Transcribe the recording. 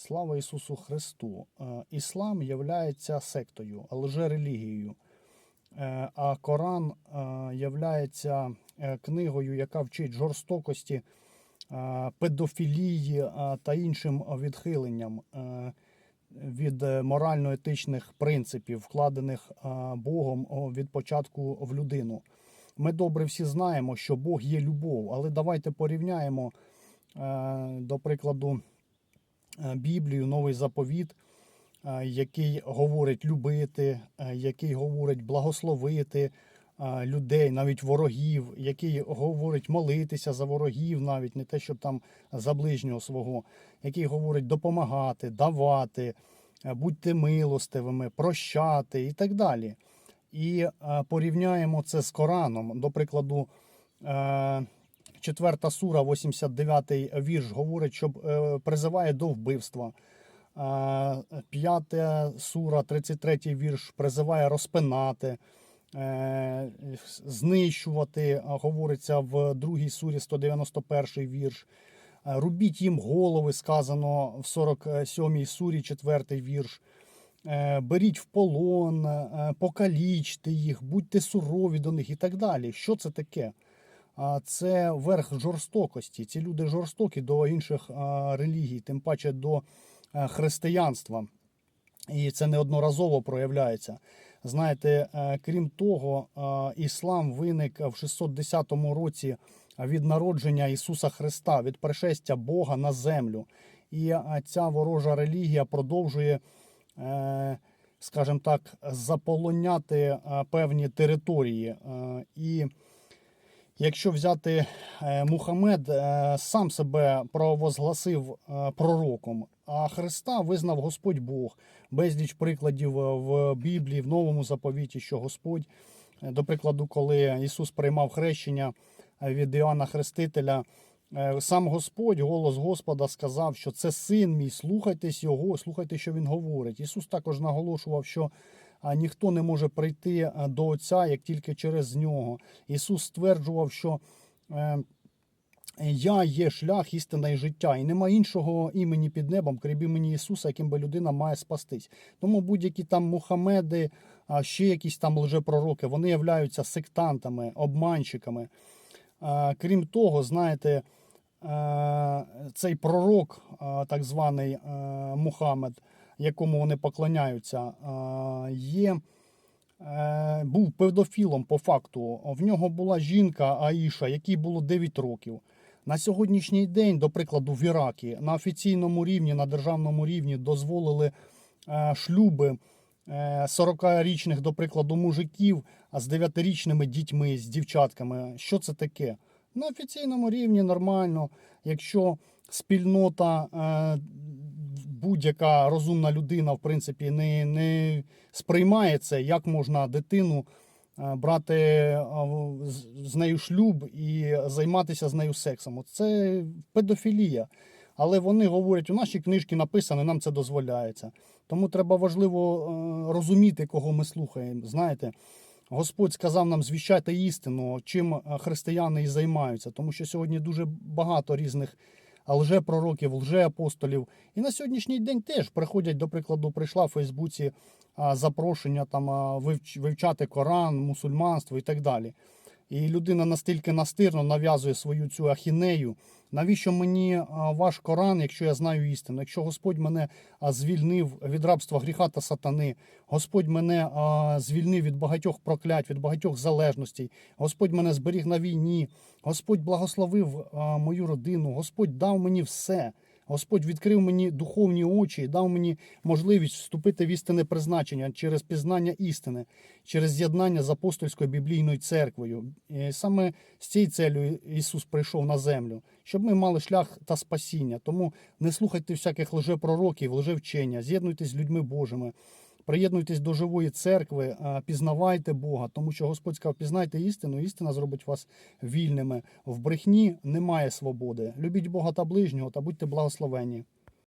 Слава Ісусу Христу! Е, Іслам є сектою, лжерелігією, Е, а Коран є книгою, яка вчить жорстокості, е, педофілії е, та іншим відхиленням е, від е, морально-етичних принципів, вкладених е, Богом від початку в людину. Ми добре всі знаємо, що Бог є любов, але давайте порівняємо, е, до прикладу, е, Біблію, новий заповіт, е, який говорить любити, е, який говорить благословити е, людей, навіть ворогів, який говорить молитися за ворогів, навіть не те, щоб там за ближнього свого, який говорить допомагати, давати, е, будьте милостивими, прощати і так далі. І е, порівняємо це з Кораном. До прикладу, е, 4 сура, 89 вірш говорить, що е, призиває до вбивства. Е, 5 сура, 33 вірш призиває розпинати, е, знищувати, говориться в 2 сурі, 191 вірш. Е, Рубіть їм голови, сказано в 47-й сурі, 4 вірш. Е, Беріть в полон, е, покалічте їх, будьте сурові до них і так далі. Що це таке? Це верх жорстокості. Ці люди жорстокі до інших релігій, тим паче до е, християнства. І це неодноразово проявляється. Знаєте, е, крім того, е, іслам виник в 610 році від народження Ісуса Христа, від пришестя Бога на землю. І ця ворожа релігія продовжує, скажімо так, заполоняти певні території. І Якщо взяти е, Мухаммед, е, сам себе провозгласив е, пророком, а Христа визнав Господь Бог. Безліч прикладів в Біблії, в Новому заповіті, що Господь, до прикладу, коли Ісус приймав хрещення від Іоанна Хрестителя, сам Господь, голос Господа сказав, що це син мій, слухайтесь його, слухайте, що він говорить. Ісус також наголошував, що а ніхто не може прийти е, до Отця як тільки через нього. Ісус стверджував, що е, я є шлях, істина і життя, і нема іншого імені під небом, крім імені Ісуса, яким би людина має спастись. Тому будь-які там Мухамеди, а ще якісь там лжепророки, вони являються сектантами, обманщиками. Крім того, знаєте, е, цей пророк, так званий Мухаммед, якому вони поклоняються, е, є, е, був педофілом по факту. В нього була жінка Аїша, якій було 9 років. На сьогоднішній день, до прикладу, в Іракі на офіційному рівні, на державному рівні дозволили е, шлюби е, 40-річних, до прикладу, мужиків з 9-річними дітьми, з дівчатками. Що це таке? На офіційному рівні нормально. Якщо спільнота, е, будь-яка розумна людина, в принципі, не, не сприймає це, як можна дитину е, брати е, з- нею шлюб і займатися з нею сексом. Це педофілія. Але вони говорять, у нашій книжці написано, нам це дозволяється. Тому треба важливо е, розуміти, кого ми слухаємо. Знаєте, Господь сказав нам звіщати істину, чим християни і займаються, тому що сьогодні дуже багато різних лжепророків, лжеапостолів. І на сьогоднішній день теж приходять, до прикладу, прийшла в Фейсбуці запрошення там а, вивчати Коран, мусульманство і так далі. І людина настільки настирно нав'язує свою цю ахінею. Навіщо мені ваш Коран, якщо я знаю істину? Якщо Господь мене звільнив від рабства гріха та сатани, Господь мене звільнив від багатьох проклять, від багатьох залежностей, Господь мене зберіг на війні, Господь благословив мою родину, Господь дав мені все. Господь відкрив мені духовні очі і дав мені можливість вступити в істинне призначення через пізнання істини, через з'єднання з апостольською біблійною церквою. І саме з цією целью Ісус прийшов на землю, щоб ми мали шлях та спасіння. Тому не слухайте всяких лжепророків, лжевчення, з'єднуйтесь з людьми Божими. Приєднуйтесь до живої церкви, пізнавайте Бога, тому що Господь сказав, пізнайте істину, істина зробить вас вільними. В брехні немає свободи. Любіть Бога та ближнього та будьте благословені.